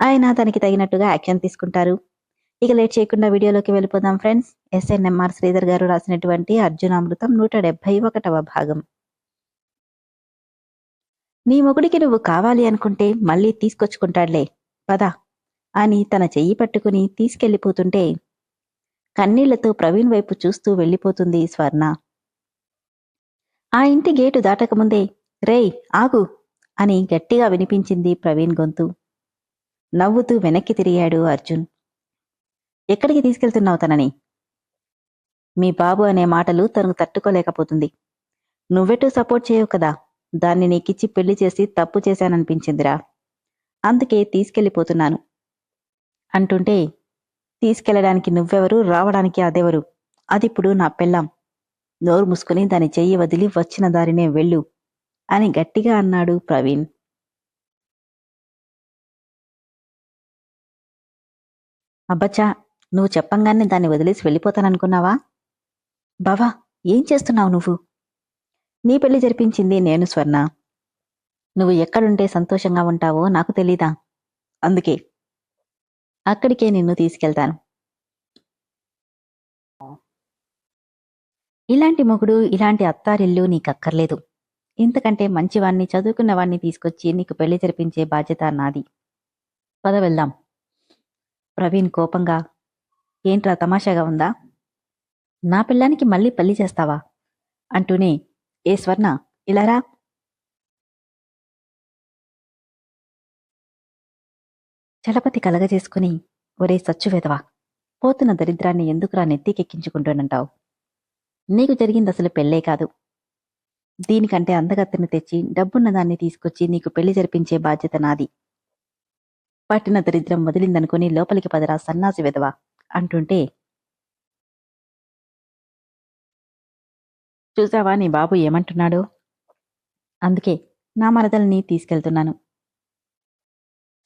ఆయన దానికి తగినట్టుగా యాక్షన్ తీసుకుంటారు. ఇక లేట్ చేయకుండా వీడియోలోకి వెళ్ళిపోదాం ఫ్రెండ్స్. ఎస్ఎన్ఎంఆర్ శ్రీధర్ గారు రాసినటువంటి అర్జునామృతం నూట డెబ్బై ఒకటవ భాగం. నీ మొగుడికి నువ్వు కావాలి అనుకుంటే మళ్ళీ తీసుకొచ్చుకుంటాడులే. పద. అని తన చెయ్యి పట్టుకుని తీసుకెళ్ళిపోతుంటే కన్నీళ్ళతో ప్రవీణ్ వైపు చూస్తూ వెళ్ళిపోతుంది స్వర్ణ. ఆ ఇంటి గేటు దాటకముందే రేయ్ ఆగు అని గట్టిగా వినిపించింది ప్రవీణ్ గొంతు. నవ్వుతూ వెనక్కి తిరిగాడు అర్జున్. ఎక్కడికి తీసుకెళ్తున్నావు తనని? మీ బాబు అనే మాటలు తనకు తట్టుకోలేకపోతుంది. నువ్వెటూ సపోర్ట్ చేయవు కదా. దాన్ని నీకిచ్చి పెళ్ళి చేసి తప్పు చేశాననిపించిందిరా. అందుకే తీసుకెళ్ళిపోతున్నాను. అంటుంటే తీసుకెళ్ళడానికి నువ్వెవరు రావడానికి అదెవరు అదిప్పుడు నా పెళ్ళాం. నోరు మూసుకుని దాని చెయ్యి వదిలి వచ్చిన దారినే వెళ్ళు అని గట్టిగా అన్నాడు ప్రవీణ్. అబ్బచ్చా నువ్వు చెప్పంగానే దాన్ని వదిలేసి వెళ్ళిపోతాననుకున్నావా? బావా ఏం చేస్తున్నావు నువ్వు? నీ పెళ్ళి జరిపించింది నేను స్వర్ణ. నువ్వు ఎక్కడుంటే సంతోషంగా ఉంటావో నాకు తెలీదా? అందుకే. అక్కడికే నిన్ను తీసుకెళ్తాను. ఇలాంటి మొగుడు ఇలాంటి అత్తారిల్లు నీకక్కర్లేదు. ఇంతకంటే మంచివాణ్ణి చదువుకున్నవాణ్ణి తీసుకొచ్చి నీకు పెళ్ళి జరిపించే బాధ్యత నాది. పద వెళ్దాం. ప్రవీణ్ కోపంగా ఏంట్రా తమాషాగా ఉందా? నా పిల్లానికి మళ్ళీ పెళ్ళి చేస్తావా? అంటూనే ఏ స్వర్ణ ఇలారా చలపతి కలగజేసుకుని ఒరే సచ్చువేదవా పోతున్న దరిద్రాన్ని ఎందుకురా నెత్తికెక్కించుకుంటూనంటావు? నీకు జరిగింది అసలు పెళ్ళే కాదు. దీనికంటే అందగత్తెను తెచ్చి డబ్బున్న దాన్ని తీసుకొచ్చి నీకు పెళ్ళి జరిపించే బాధ్యత నాది. పట్టిన దరిద్రం వదిలిందనుకుని లోపలికి పదరా సన్నాసి వెదవా! అంటుంటే చూసావా నీ బాబు ఏమంటున్నాడు? అందుకే నా మరదల్ని తీసుకెళ్తున్నాను.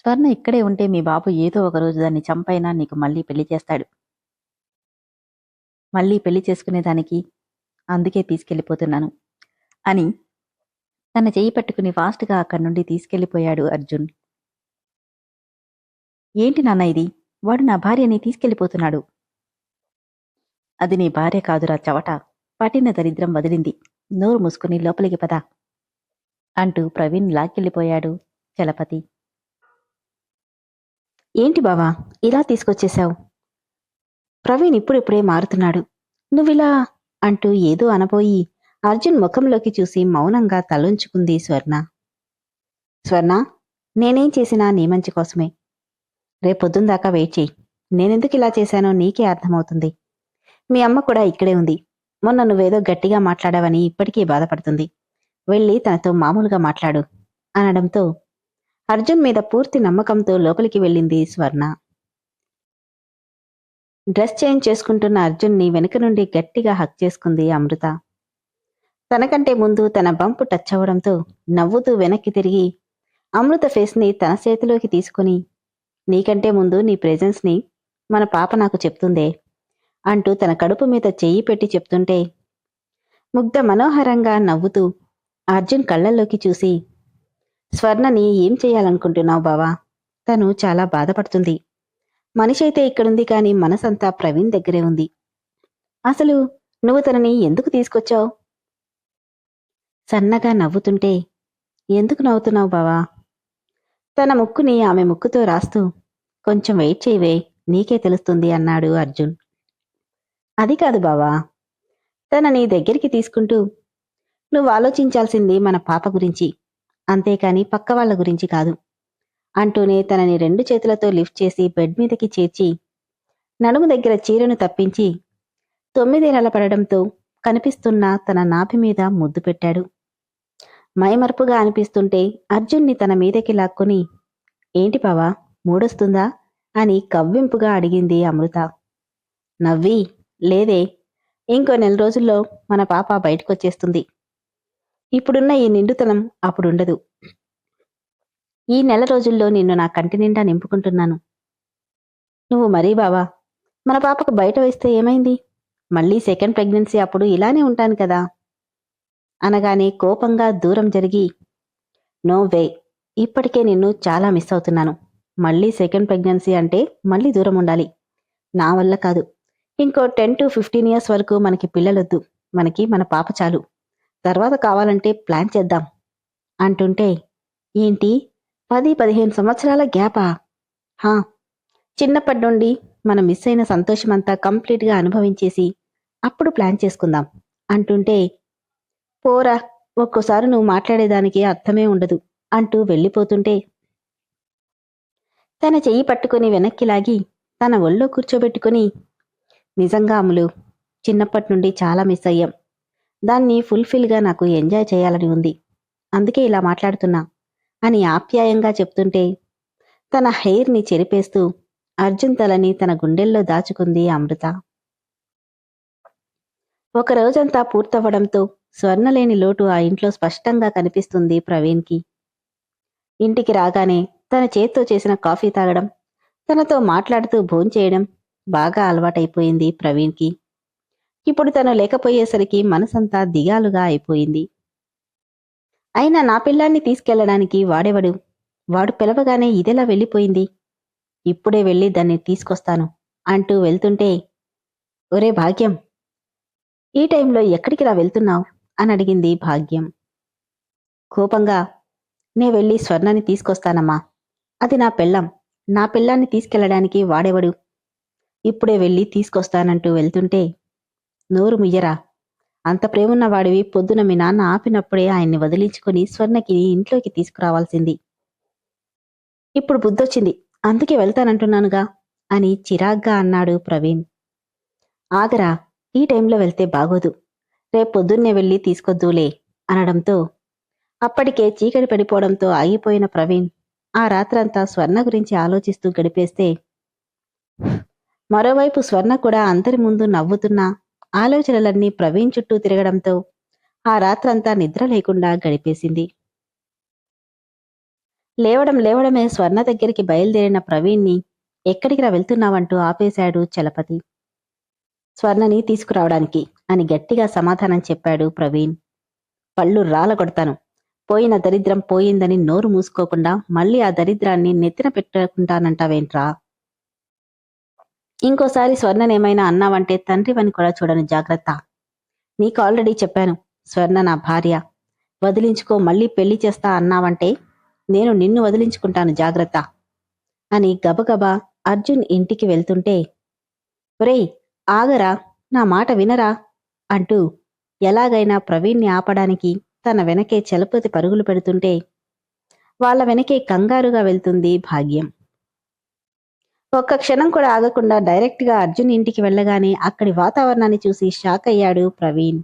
స్వర్ణ ఇక్కడే ఉంటే మీ బాబు ఏదో ఒక రోజు దాన్ని చంపైనా నీకు మళ్ళీ పెళ్ళి చేస్తాడు. మళ్ళీ పెళ్ళి చేసుకునేదానికి అందుకే తీసుకెళ్ళిపోతున్నాను అని తన చేయి పట్టుకుని ఫాస్ట్గా అక్కడి నుండి తీసుకెళ్ళిపోయాడు అర్జున్. ఏంటి నాన్న ఇది? వాడు నా భార్యని తీసుకెళ్ళిపోతున్నాడు అది నీ భార్య కాదురా చవట. పట్టిన దరిద్రం వదిలింది. నోరు మూసుకుని లోపలికి పద. అంటూ ప్రవీణ్ లాక్కెళ్ళిపోయాడు చలపతి. ఏంటి బావా? ఇలా తీసుకొచ్చేశావు? ప్రవీణ్ ఇప్పుడిప్పుడే మారుతున్నాడు. నువ్విలా? అంటూ ఏదో అనబోయి అర్జున్ ముఖంలోకి చూసి మౌనంగా తలుంచుకుంది స్వర్ణ. స్వర్ణ నేనేం చేసినా నీ మంచి కోసమే. రేపొద్దున దాకా వెయిట్ చేయి. నేనెందుకు ఇలా చేశానో నీకే అర్థమవుతుంది. మీ అమ్మ కూడా ఇక్కడే ఉంది. మొన్న నువ్వేదో గట్టిగా మాట్లాడావని ఇప్పటికీ బాధపడుతుంది. వెళ్ళి తనతో మామూలుగా మాట్లాడు అనడంతో అర్జున్ మీద పూర్తి నమ్మకంతో లోపలికి వెళ్ళింది స్వర్ణ. డ్రెస్ చేంజ్ చేసుకుంటున్న అర్జున్ని వెనుక నుండి గట్టిగా హక్ చేసుకుంది అమృత. తనకంటే ముందు తన బంపు టచ్ అవ్వడంతో నవ్వుతూ వెనక్కి తిరిగి అమృత ఫేస్ని తన చేతిలోకి తీసుకుని నీకంటే ముందు నీ ప్రెజెన్స్ని మన పాప నాకు చెప్తుందే అంటూ తన కడుపు మీద చెయ్యి పెట్టి చెప్తుంటే ముగ్ధ మనోహరంగా నవ్వుతూ అర్జున్ కళ్ళల్లోకి చూసి స్వర్ణని ఏం చేయాలనుకుంటున్నావు బావా? తను చాలా బాధపడుతుంది. మనిషి అయితే ఇక్కడుంది కానీ మనసంతా ప్రవీణ్ దగ్గరే ఉంది. అసలు నువ్వు తనని ఎందుకు తీసుకొచ్చావు? సన్నగా నవ్వుతుంటే ఎందుకు నవ్వుతున్నావు బావా? తన ముక్కుని ఆమె ముక్కుతో రాస్తూ కొంచెం వెయిట్ చేయవే నీకే తెలుస్తుంది అన్నాడు అర్జున్. అది కాదు బావా తనని దగ్గరికి తీసుకుంటూ నువ్వు ఆలోచించాల్సింది మన పాప గురించి అంతేకాని పక్క వాళ్ళ గురించి కాదు అంటూనే తనని రెండు చేతులతో లిఫ్ట్ చేసి బెడ్ మీదకి చేర్చి నడుము దగ్గర చీరను తప్పించి తొమ్మిదేళ్ళ పడడంతో కనిపిస్తున్న తన నాభి మీద ముద్దు పెట్టాడు. మైమర్పుగా అనిపిస్తుంటే అర్జున్ని తన మీదకి లాక్కుని ఏంటి బావా మూడొస్తుందా? అని కవ్వింపుగా అడిగింది అమృత. నవ్వి లేదే ఇంకో నెల రోజుల్లో మన పాప బయటకొచ్చేస్తుంది. ఇప్పుడున్న ఈ నిండుతనం అప్పుడుండదు. ఈ నెల రోజుల్లో నిన్ను నా కంటి నిండా నింపుకుంటున్నాను. నువ్వు మరీ బావా మన పాపకు బయట వేస్తే ఏమైంది? మళ్ళీ సెకండ్ ప్రెగ్నెన్సీ అప్పుడు ఇలానే ఉంటాను కదా? అనగానే కోపంగా దూరం జరిగి నో వే ఇప్పటికే నిన్ను చాలా మిస్ అవుతున్నాను. మళ్ళీ సెకండ్ ప్రెగ్నెన్సీ అంటే మళ్ళీ దూరం ఉండాలి. నా వల్ల కాదు. ఇంకో టెన్ టు ఫిఫ్టీన్ ఇయర్స్ వరకు మనకి పిల్లలొద్దు. మనకి మన పాప చాలు. తర్వాత కావాలంటే ప్లాన్ చేద్దాం. అంటుంటే ఏంటి? పది పదిహేను సంవత్సరాల గ్యాపా? హా. చిన్నప్పటి నుండి మనం మిస్ అయిన సంతోషమంతా కంప్లీట్గా అనుభవించేసి అప్పుడు ప్లాన్ చేసుకుందాం. అంటుంటే పోరా ఒక్కోసారి నువ్వు మాట్లాడేదానికి అర్థమే ఉండదు. అంటూ వెళ్ళిపోతుంటే తన చెయ్యి పట్టుకుని వెనక్కి లాగి తన ఒళ్ళో కూర్చోబెట్టుకుని నిజంగా అమ్ములు చిన్నప్పటి నుండి చాలా మిస్ అయ్యాం. దాన్ని ఫుల్ఫిల్గా నాకు ఎంజాయ్ చేయాలని ఉంది. అందుకే ఇలా మాట్లాడుతున్నా అని ఆప్యాయంగా చెప్తుంటే తన హెయిర్ని చెరిపేస్తూ అర్జున్ తలని తన గుండెల్లో దాచుకుంది అమృత. ఒక రోజంతా పూర్తవ్వడంతో స్వర్ణలేని లోటు ఆ ఇంట్లో స్పష్టంగా కనిపిస్తుంది ప్రవీణ్కి. ఇంటికి రాగానే తన చేత్తో చేసిన కాఫీ తాగడం తనతో మాట్లాడుతూ భోంచేయడం బాగా అలవాటైపోయింది ప్రవీణ్కి. ఇప్పుడు తను లేకపోయేసరికి మనసంతా దిగాలుగా అయిపోయింది. అయినా నా పిల్లాన్ని తీసుకెళ్ళడానికి వాడెవడు? వాడు పిలవగానే ఇదెలా వెళ్ళిపోయింది? ఇప్పుడే వెళ్ళి దాన్ని తీసుకొస్తాను అంటూ వెళ్తుంటే ఒరే భాగ్యం ఈ టైంలో ఎక్కడికి రా వెళ్తున్నావు? అని అడిగింది భాగ్యం. కోపంగా నే వెళ్ళి స్వర్ణాన్ని తీసుకొస్తానమ్మా అది నా పెళ్ళం. నా పిల్లాన్ని తీసుకెళ్ళడానికి వాడేవడు? ఇప్పుడే వెళ్ళి తీసుకొస్తానంటూ వెళ్తుంటే నోరు ముయ్యరా? అంత ప్రేమున్న వాడివి పొద్దున మీ నాన్న ఆపినప్పుడే ఆయన్ని వదిలించుకొని స్వర్ణకి ఇంట్లోకి తీసుకురావాల్సింది. ఇప్పుడు బుద్ధొచ్చింది. అందుకే వెళ్తానంటున్నానుగా అని చిరాగ్గా అన్నాడు ప్రవీణ్. ఆగరా ఈ టైంలో వెళ్తే బాగోదు. రేపు పొద్దున్నే వెళ్ళి తీసుకొద్దులే అనడంతో అప్పటికే చీకటి పడిపోవడంతో ఆగిపోయిన ప్రవీణ్ ఆ రాత్రంతా స్వర్ణ గురించి ఆలోచిస్తూ గడిపేస్తే మరోవైపు స్వర్ణ కూడా అందరి ముందు నవ్వుతున్నా ఆలోచనలన్నీ ప్రవీణ్ చుట్టూ తిరగడంతో ఆ రాత్రంతా నిద్ర లేకుండా గడిపేసింది. లేవడం లేవడమే స్వర్ణ దగ్గరికి బయలుదేరిన ప్రవీణ్ని ఎక్కడికి రా వెళ్తున్నావంటూ ఆపేశాడు చలపతి. స్వర్ణని తీసుకురావడానికి అని గట్టిగా సమాధానం చెప్పాడు ప్రవీణ్. పళ్ళు రాలగొడతాను. పోయిన దరిద్రం పోయిందని నోరు మూసుకోకుండా మళ్ళీ ఆ దరిద్రాన్ని నెత్తిన పెట్టుకుంటానంటావేంట్రా ఇంకోసారి స్వర్ణనేమైనా అన్నావంటే తండ్రివని కూడా చూడను జాగ్రత్త. నీకు ఆల్రెడీ చెప్పాను స్వర్ణ నా భార్య. వదిలించుకో మళ్ళీ పెళ్ళి చేస్తా అన్నావంటే నేను నిన్ను వదిలించుకుంటాను జాగ్రత్త అని గబగబా అర్జున్ ఇంటికి వెళ్తుంటే ఒరేయ్ ఆగరా నా మాట వినరా? అంటూ ఎలాగైనా ప్రవీణ్ని ఆపడానికి తన వెనకే చలపతి పరుగులు పెడుతుంటే వాళ్ళ వెనకే కంగారుగా వెళ్తుంది భాగ్యం. ఒక్క క్షణం కూడా ఆగకుండా డైరెక్ట్గా అర్జున్ ఇంటికి వెళ్ళగానే అక్కడి వాతావరణాన్ని చూసి షాక్ అయ్యాడు ప్రవీణ్.